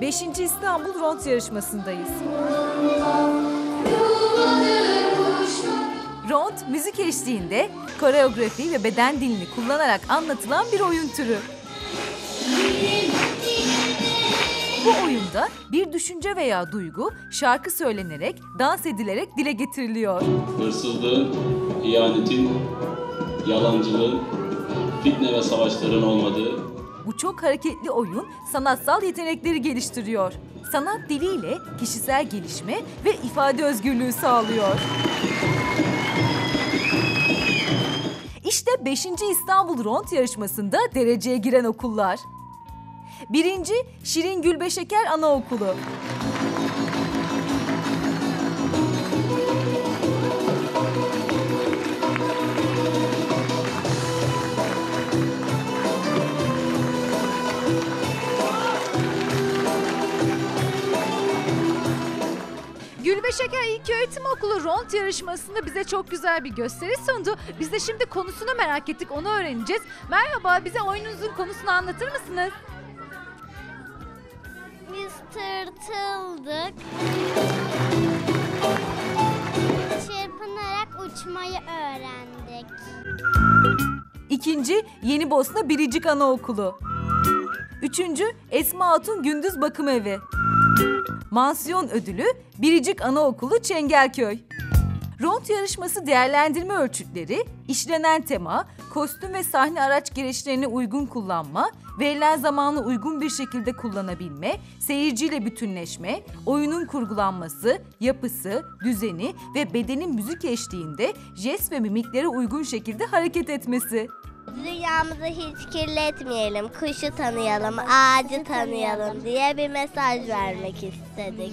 Beşinci İstanbul Ront yarışmasındayız. Ront, müzik eşliğinde koreografi ve beden dilini kullanarak anlatılan bir oyun türü. Bu oyunda bir düşünce veya duygu şarkı söylenerek, dans edilerek dile getiriliyor. hırsızlığın, ihanetin, yalancılığın, fitne ve savaşların olmadığı, Bu çok hareketli oyun sanatsal yetenekleri geliştiriyor. Sanat diliyle kişisel gelişme ve ifade özgürlüğü sağlıyor. İşte 5. İstanbul Ront yarışmasında dereceye giren okullar. Birinci Şirin Gülbeşeker Anaokulu. Gülbe Şeker İlköğretim Okulu Ront yarışmasında bize çok güzel bir gösteri sundu. Biz de şimdi konusunu merak ettik, onu öğreneceğiz. Merhaba, bize oyununuzun konusunu anlatır mısınız? Biz tırtıldık. Çırpınarak uçmayı öğrendik. İkinci Yeni Bosna Biricik Anaokulu. Üçüncü Esma Hatun Gündüz Bakım Evi. Mansiyon ödülü Biricik Anaokulu Çengelköy. Ront yarışması değerlendirme ölçütleri, işlenen tema, kostüm ve sahne araç gereçlerini uygun kullanma, verilen zamanı uygun bir şekilde kullanabilme, seyirciyle bütünleşme, oyunun kurgulanması, yapısı, düzeni ve bedenin müzik eşliğinde jest ve mimiklere uygun şekilde hareket etmesi. Dünyamızı hiç kirletmeyelim, kuşu tanıyalım, ağacı tanıyalım diye bir mesaj vermek istedik.